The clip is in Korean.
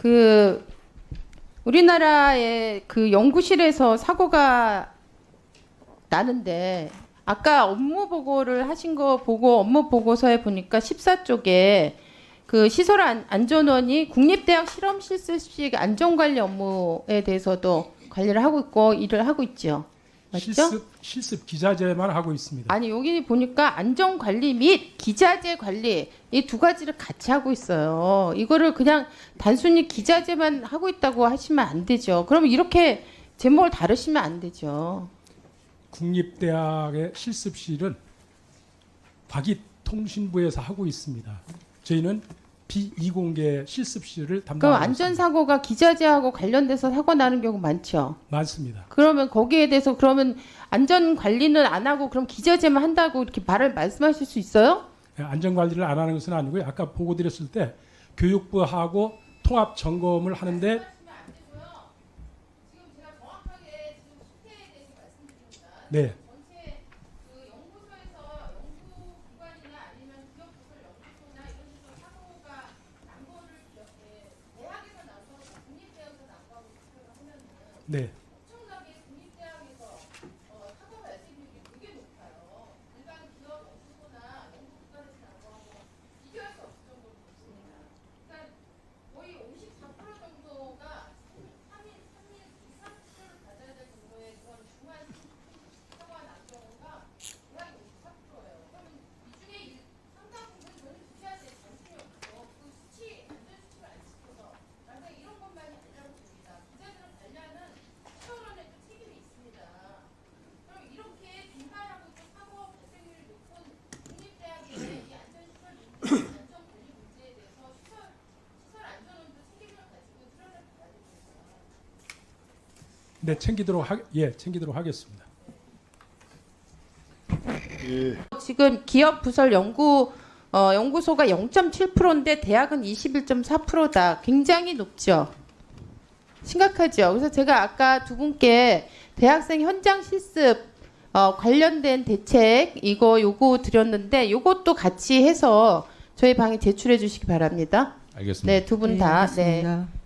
그 우리나라의 그 연구실에서 사고가 나는데 아까 업무 보고를 하신 거 보고 업무 보고서에 보니까 14쪽에 그 시설 안, 안전원이 국립대학 실험 실습식 안전 관리 업무에 대해서도 관리를 하고 있고 일을 하고 있죠. 맞죠? 실습 실습 기자재만 하고 있습니다. 아니 여기 보니까 안전 관리 및 기자재 관리 이 두 가지를 같이 하고 있어요. 이거를 그냥 단순히 기자재만 하고 있다고 하시면 안 되죠. 그러면 이렇게 제목을 다루시면 안 되죠. 국립대학의 실습실은 과기통신부에서 하고 있습니다. 저희는 비이공개 실습실을 그럼 담당하고 안전. 사고가 기자재하고 관련돼서 사고 나는 경우 많죠. 많습니다. 그러면 거기에 대해서 그러면 안전 관리는 안 하고 그럼 기자재만 한다고 이렇게 말을 말씀하실 수 있어요? 예, 안전 관리를 안 하는 것은 아니고요. 아까 보고 드렸을 때 교육부하고 통합 점검을 하는데 네. 네. 네, 챙기도록 하, 예, 챙기도록 하겠습니다. 예, 지금 기업 부설 연구 어, 연구소가 0.7%인데 대학은 21.4%다. 굉장히 높죠. 심각하죠. 그래서 제가 아까 두 분께 대학생 현장 실습 어, 관련된 대책 이거 요거 드렸는데 요것도 같이 해서 저희 방에 제출해 주시기 바랍니다. 알겠습니다. 네, 두 분 다. 네. 알겠습니다.